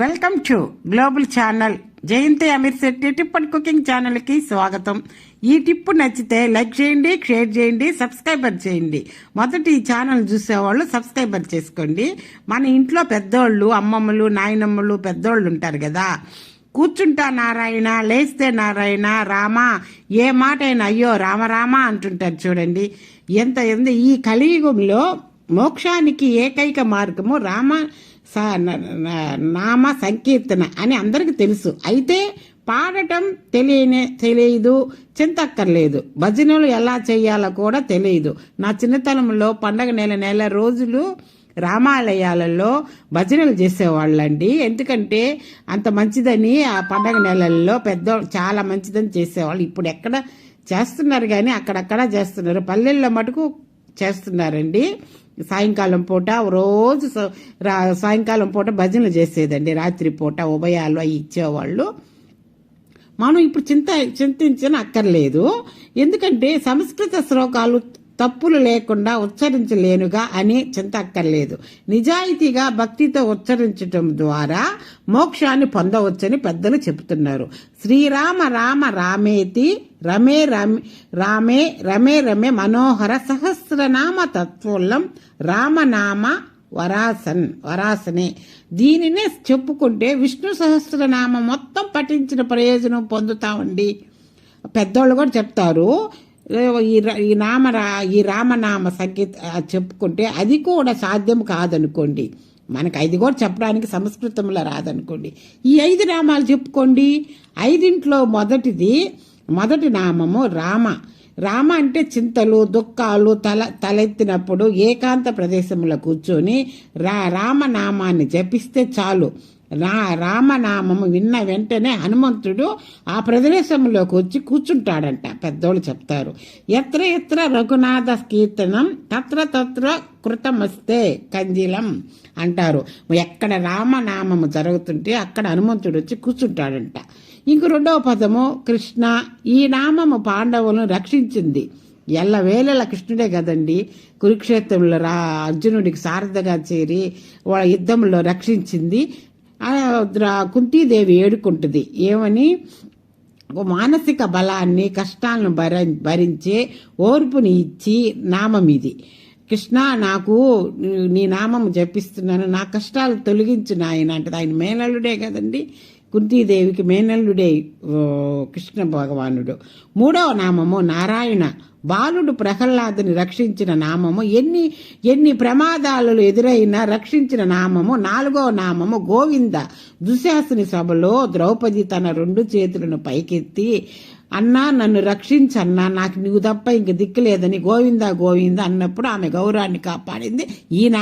Welcome to global channel. Jayanti Ameer Shetty tip and cooking ఛానల్కి స్వాగతం. ఈ tip నచ్చితే లైక్ చేయండి షేర్ చేయండి సబ్స్క్రైబర్ చేయండి. మొదటి ఈ ఛానల్ చూసేవాళ్ళు సబ్స్క్రైబర్ చేసుకోండి. మన ఇంట్లో పెద్దోళ్ళు అమ్మమ్మలు నాయనమ్మలు పెద్దోళ్ళు ఉంటారు కదా. కూర్చుంటా నారాయణ లేస్తే నారాయణ రామ ఏ మాట అయినా అయ్యో రామరామ అంటుంటారు చూడండి. ఎంత ఎంత ఈ కలియుగంలో మోక్షానికి ఏకైక మార్గము రామ నామ సంకీర్తన అని అందరికీ తెలుసు. అయితే పాడటం తెలియనే తెలియదు చింతక్కర్లేదు. భజనలు ఎలా చేయాలో కూడా తెలియదు. నా చిన్నతనంలో పండగ నెల నెల రోజులు రామాలయాలలో భజనలు చేసేవాళ్ళండి. ఎందుకంటే అంత మంచిదని ఆ పండగ నెలల్లో పెద్ద చాలా మంచిదని చేసేవాళ్ళు. ఇప్పుడు ఎక్కడ చేస్తున్నారు కానీ అక్కడక్కడ చేస్తున్నారు. పల్లెల్లో మటుకు చేస్తున్నారండి. సాయంకాలం పూట రోజు రా- సాయంకాలం పూట భజనలు చేసేదండి. రాత్రి పూట ఉభయాలు అవి ఇచ్చేవాళ్ళు. మనం ఇప్పుడు చింత చింతించిన అక్కర్లేదు ఎందుకంటే సంస్కృత శ్లోకాలు తప్పులు లేకుండా ఉచ్చరించలేనుగా అని చింత అక్కర్లేదు నిజాయితీగా భక్తితో ఉచ్చరించటం ద్వారా మోక్షాన్ని పొందవచ్చని పెద్దలు చెబుతున్నారు. శ్రీరామ రామ రామేతి రమే రమే రామే రమే రమే మనోహర సహస్రనామ తత్వోల్లం రామనామ వరాసన్ వరాసనే. దీనినే చెప్పుకుంటే విష్ణు సహస్రనామ మొత్తం పఠించిన ప్రయోజనం పొందుతామండి. పెద్దోళ్ళు కూడా చెప్తారు ఈ ఈ నామ రా- ఈ రామనామ సంగీత చెప్పుకుంటే అది కూడా సాధ్యం కాదనుకోండి. మనకు అది కూడా చెప్పడానికి సంస్కృతంలో రాదనుకోండి. ఈ ఐదు నామాలు చెప్పుకోండి. ఐదింట్లో మొదటిది మొదటి నామము రామ. రామ అంటే చింతలు దుఃఖాలు తల తలెత్తినప్పుడు ఏకాంత ప్రదేశంలో కూర్చొని రా రామనామాన్ని జపిస్తే చాలు. రా రామనామము విన్న వెంటనే హనుమంతుడు ఆ ప్రదేశంలోకి వచ్చి కూర్చుంటాడంట. పెద్దోళ్ళు చెప్తారు. ఎత్ర ఎత్ర రఘునాథ కీర్తనం తత్ర తత్ర కృతమస్తే కంజిలం అంటారు. ఎక్కడ రామనామము జరుగుతుంటే అక్కడ హనుమంతుడు వచ్చి కూర్చుంటాడంట. ఇంక రెండవ పదము కృష్ణ ఈ నామము పాండవులను రక్షించింది. ఎల్లవేళల కృష్ణుడే కదండి. కురుక్షేత్రంలో రా అర్జునుడికి సారథగా చేరి వాళ్ళ యుద్ధంలో రక్షించింది. కుంతీదేవి ఏడుకుంటుంది. ఏమని? మానసిక బలాన్ని కష్టాలను భర భరించే ఓర్పుని ఇచ్చి నామం ఇది కృష్ణ నాకు నీ నామం జపిస్తున్నాను నా కష్టాలు తొలగించు నాయన అంటే ఆయన మేనల్లుడే కదండి. కుంతీదేవికి మేనల్లుడే కృష్ణ భగవానుడు. మూడవ నామము నారాయణ. బాలుడు ప్రహ్లాదుని రక్షించిన నామము. ఎన్ని ఎన్ని ప్రమాదాలు ఎదురైనా రక్షించిన నామము. నాలుగవ నామము గోవింద. దుశ్శాసని సభలో ద్రౌపది తన రెండు చేతులను పైకెత్తి అన్నా నన్ను రక్షించన్నా నాకు నువ్వు తప్ప ఇంక దిక్కులేదని గోవింద గోవింద అన్నప్పుడు ఆమె గౌరవాన్ని కాపాడింది. ఈ నామ